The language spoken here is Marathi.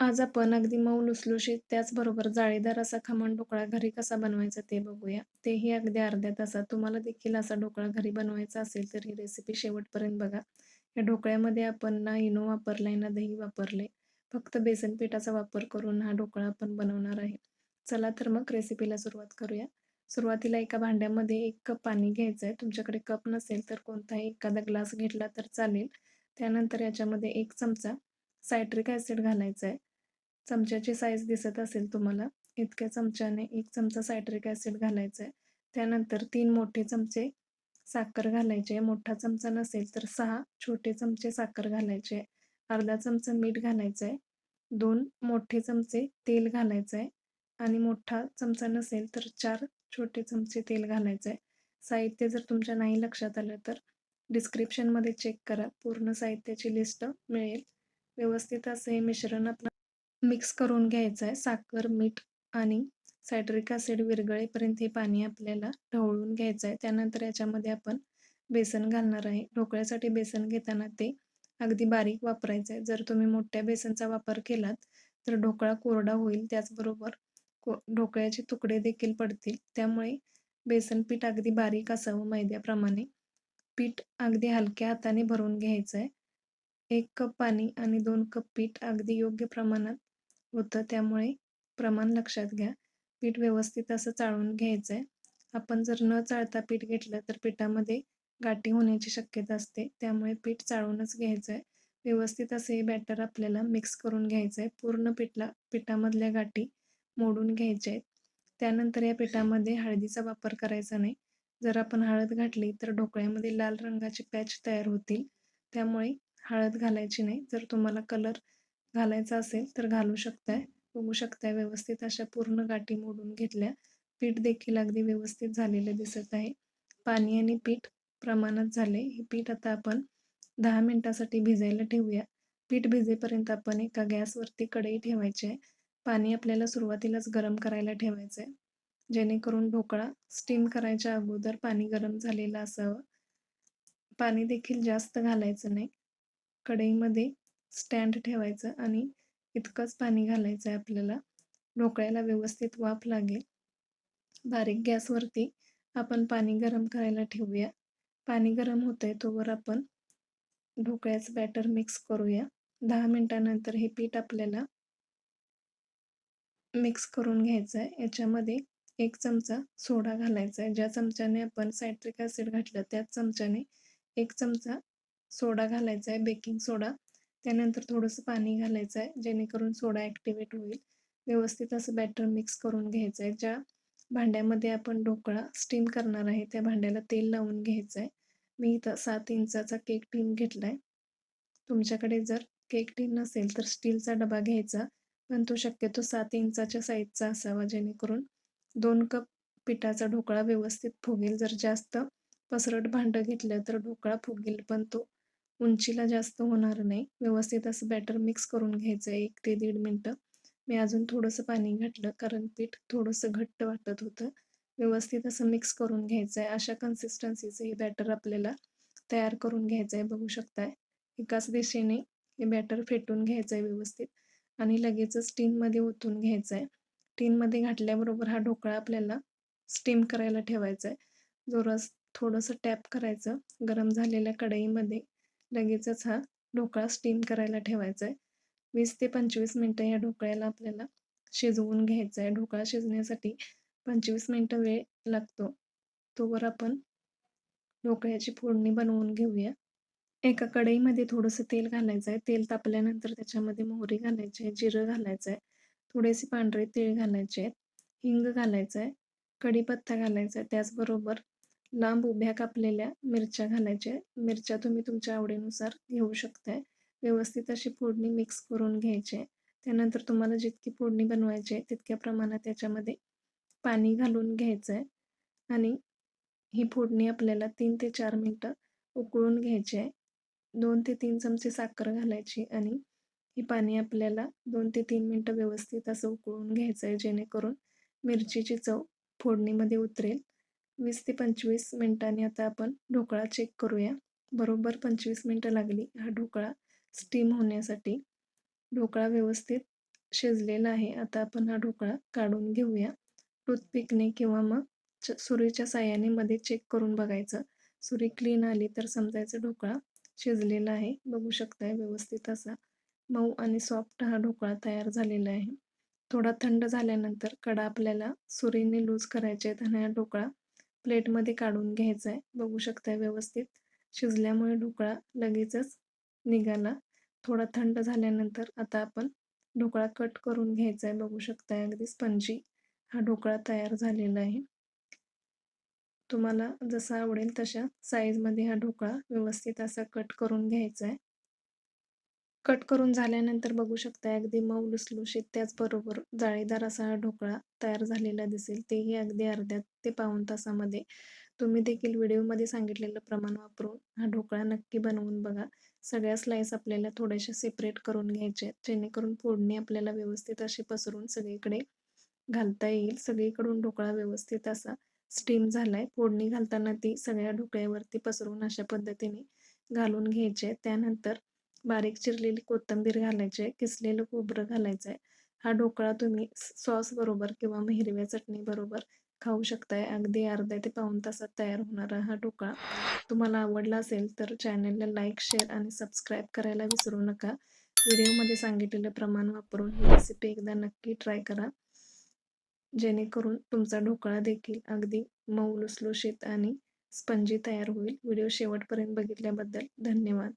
आज आपण अगदी मऊ लुसलुशीत त्याचबरोबर जाळीदार असा खमण ढोकळा घरी कसा बनवायचा ते बघूया. तेही अगदी अर्ध्या तासात. तुम्हाला देखील असा ढोकळा घरी बनवायचा असेल तर ही रेसिपी शेवटपर्यंत बघा. या ढोकळ्यामध्ये आपण ना इनो वापरलाय ना दही वापरले फक्त बेसन पिठाचा वापर करून हा ढोकळा आपण बनवणार आहे. चला तर मग रेसिपीला सुरुवात करूया. सुरुवातीला एका भांड्यामध्ये एक कप पाणी घ्यायचं आहे तुमच्याकडे कप नसेल तर कोणताही एखादा ग्लास घेतला तर चालेल. त्यानंतर याच्यामध्ये एक चमचा सायट्रिक ॲसिड घालायचा आहे चमच्याची साईज दिसत असेल तुम्हाला इतक्या चमच्याने एक चमचा सायट्रिक ॲसिड घालायचा आहे त्यानंतर तीन मोठे चमचे साखर घालायचे. मोठा चमचा नसेल तर सहा छोटे चमचे साखर घालायचे. अर्धा चमचा मीठ घालायचं आहे दोन मोठे चमचे तेल घालायचं आहे आणि मोठा चमचा नसेल तर चार छोटे चमचे तेल घालायचं आहे साहित्य जर तुमच्या नाही लक्षात आलं तर डिस्क्रिप्शनमध्ये चेक करा. पूर्ण साहित्याची लिस्ट मिळेल. व्यवस्थित असं हे मिश्रण आपण मिक्स करून घ्यायचं आहे. साखर मीठ आणि सायट्रिक ॲसिड विरगळेपर्यंत हे पाणी आपल्याला ढवळून घ्यायचं आहे. त्यानंतर याच्यामध्ये आपण बेसन घालणार आहे. ढोकळ्यासाठी बेसन घेताना ते अगदी बारीक वापरायचं आहे. जर तुम्ही मोठ्या बेसनचा वापर केलात तर ढोकळा कोरडा होईल. त्याचबरोबर को ढोकळ्याचे तुकडे देखील पडतील. त्यामुळे बेसन पीठ अगदी बारीक असावं मैद्याप्रमाणे. पीठ अगदी हलक्या हाताने भरून घ्यायचं आहे. एक कप पाणी आणि दोन कप पीठ अगदी योग्य प्रमाणात होतं त्यामुळे प्रमाण लक्षात घ्या. पीठ व्यवस्थित असं चाळून घ्यायचं आहे आपण जर न चाळता पीठ घेतलं तर पिठामध्ये गाठी होण्याची शक्यता असते. त्यामुळे पीठ चाळूनच घ्यायचं आहे व्यवस्थित असे हे बॅटर आपल्याला मिक्स करून घ्यायचं आहे पूर्ण पिठला पिठामधल्या गाठी मोडून घ्यायच्या आहेत. त्यानंतर या पिठामध्ये हळदीचा वापर करायचा नाही. जर आपण हळद घातली तर ढोकळ्यामध्ये लाल रंगाचे पॅच तयार होतील. त्यामुळे हळद घालायची नाही. जर तुम्हाला कलर घालायचा असेल तर घालू शकताय. बघू शकताय व्यवस्थित अशा पूर्ण गाठी मोडून घेतल्या. पीठ देखील अगदी व्यवस्थित झालेलं दिसत आहे. पाणी आणि पीठ प्रमाणात झाले. हे पीठ आता आपण दहा मिनटासाठी भिजायला ठेवूया. पीठ भिजेपर्यंत आपण एका गॅसवरती कढई ठेवायची आहे. पाणी आपल्याला सुरुवातीलाच गरम करायला ठेवायचं आहे जेणेकरून ढोकळा स्टीम करायच्या अगोदर पाणी गरम झालेलं असावं. पाणी देखील जास्त घालायचं नाही. कढईमध्ये स्टँड ठेवायचं आणि इतकंच पाणी घालायचं आहे आपल्याला. ढोकळ्याला व्यवस्थित वाफ लागेल. बारीक गॅसवरती आपण पाणी गरम करायला ठेवूया. पाणी गरम होतं आहे तोवर आपण ढोकळ्याचं बॅटर मिक्स करूया. दहा मिनटानंतर हे पीठ आपल्याला मिक्स करून घ्यायचं आहे याच्यामध्ये एक चमचा सोडा घालायचा आहे ज्या चमच्याने आपण सायट्रिक ॲसिड घातलं त्याच चमच्याने एक चमचा सोडा घालायचा आहे बेकिंग सोडा. त्यानंतर थोडंसं पाणी घालायचं आहे जेणेकरून सोडा ॲक्टिवेट होईल. व्यवस्थित असं बॅटर मिक्स करून घ्यायचं आहे ज्या भांड्यामध्ये आपण ढोकळा स्टीम करणार आहे त्या भांड्याला तेल लावून घ्यायचं आहे मी इथं सात इंचाचा केक टीन घेतला आहे तुमच्याकडे जर केक टीन नसेल तर स्टीलचा डबा घ्यायचा पण तो शक्यतो सात इंचाच्या साईजचा असावा जेणेकरून दोन कप पिठाचा ढोकळा व्यवस्थित फुगेल. जर जास्त पसरट भांडं घेतलं तर ढोकळा फुगेल पण तो उंचीला जास्त होणार नाही. व्यवस्थित असं बॅटर मिक्स करून घ्यायचं आहे एक ते दीड मिनटं. मी अजून थोडंसं पाणी घातलं कारण पीठ थोडंसं घट्ट वाटत होतं. व्यवस्थित असं मिक्स करून घ्यायचं आहे अशा कन्सिस्टन्सीचं हे बॅटर आपल्याला तयार करून घ्यायचं आहे बघू शकताय. एकाच दिशेने हे बॅटर फेटून घ्यायचं आहे व्यवस्थित. आणि लगेचच टीनमध्ये ओतून घ्यायचं आहे टीनमध्ये घातल्याबरोबर हा ढोकळा आपल्याला स्टीम करायला ठेवायचा आहे जोरस थोडंसं टॅप करायचं. गरम झालेल्या कढईमध्ये लगेचच हा ढोकळा स्टीम करायला ठेवायचा आहे वीस ते पंचवीस मिनटं या ढोकळ्याला आपल्याला शिजवून घ्यायचं आहे ढोकळा शिजण्यासाठी पंचवीस मिनटं वेळ लागतो. तोवर आपण ढोकळ्याची फोडणी बनवून घेऊया. एका कढईमध्ये थोडंसं तेल घालायचं आहे तेल तापल्यानंतर त्याच्यामध्ये मोहरी घालायची आहे जिरं घालायचं आहे थोडेसे पांढरे तीळ घालायचे आहेत हिंग घालायचं आहे कढीपत्ता घालायचा आहे त्याचबरोबर लांब उभ्या कापलेल्या मिरच्या घालायच्या मिरच्या तुम्ही तुमच्या आवडीनुसार घेऊ शकताय. व्यवस्थित अशी फोडणी मिक्स करून घ्यायची आहे. त्यानंतर तुम्हाला जितकी फोडणी बनवायची आहे तितक्या प्रमाणात त्याच्यामध्ये पाणी घालून घ्यायचं आहे. आणि ही फोडणी आपल्याला तीन ते चार मिनटं उकळून घ्यायची आहे. दोन ते तीन चमचे साखर घालायची आणि ही पाणी आपल्याला दोन ते तीन मिनटं व्यवस्थित असं उकळून घ्यायचं आहे जेणेकरून मिरचीची चव फोडणीमध्ये उतरेल. वीस ते पंचवीस मिनटांनी आता आपण ढोकळा चेक करूया. बरोबर पंचवीस मिनटं लागली हा ढोकळा स्टीम होण्यासाठी. ढोकळा व्यवस्थित शिजलेला आहे. आता आपण हा ढोकळा काढून घेऊया. टूथपिकने किंवा मग च सुरीच्या साह्याने मध्ये चेक करून बघायचं. सुरी क्लीन आली तर समजायचं ढोकळा शिजलेला आहे. बघू शकताय व्यवस्थित असा. मऊ आणि सॉफ्ट हा ढोकळा तयार झालेला आहे. थोडा थंड झाल्यानंतर कडा आपल्याला सुरीने लूज करायचे आहेत आणि हा ढोकळा प्लेटमध्ये काढून घ्यायचा आहे बघू शकताय व्यवस्थित. शिजल्यामुळे ढोकळा लगेचच निघाला. थोडा थंड झाल्यानंतर आता आपण ढोकळा कट करून घ्यायचा आहे बघू शकताय अगदी स्पंजी हा ढोकळा तयार झालेला आहे. तुम्हाला जसा आवडेल तशा साईजमध्ये हा ढोकळा व्यवस्थित असा कट करून घ्यायचा आहे कट करून झाल्यानंतर बघू शकता अगदी मऊ लुसलुशीत त्याचबरोबर जाळीदार असा हा ढोकळा तयार झालेला दिसेल. तेही अगदी अर्ध्यात ते पाऊण तासामध्ये. तुम्ही देखील व्हिडिओमध्ये सांगितलेलं प्रमाण वापरून हा ढोकळा नक्की बनवून बघा. सगळ्या स्लाईस आपल्याला थोड्याशा सेपरेट करून घ्यायच्या आहेत. जेणेकरून फोडणी आपल्याला व्यवस्थित अशी पसरून सगळीकडे घालता येईल. सगळीकडून ढोकळा व्यवस्थित असा स्टीम झालाय. फोडणी घालताना ती सगळ्या ढोकळ्यावरती पसरून अशा पद्धतीने घालून घ्यायचे त्यानंतर बारीक चिरलेली कोथिंबीर घालायची आहे किसलेलं खोबरं घालायचं आहे हा ढोकळा तुम्ही सॉस बरोबर किंवा मग हिरव्या चटणी बरोबर खाऊ शकताय. अगदी अर्ध्या ते पाऊण तासात तयार होणारा हा ढोकळा तुम्हाला आवडला असेल तर चॅनलला लाईक शेअर आणि सबस्क्राईब करायला विसरू नका. व्हिडिओमध्ये सांगितलेलं प्रमाण वापरून ही रेसिपी एकदा नक्की ट्राय करा. जेणेकरून तुमचा ढोकळा देखील अगदी मऊ लुसलुशीत आणि स्पंजी तयार होईल. व्हिडिओ शेवटपर्यंत बघितल्याबद्दल धन्यवाद.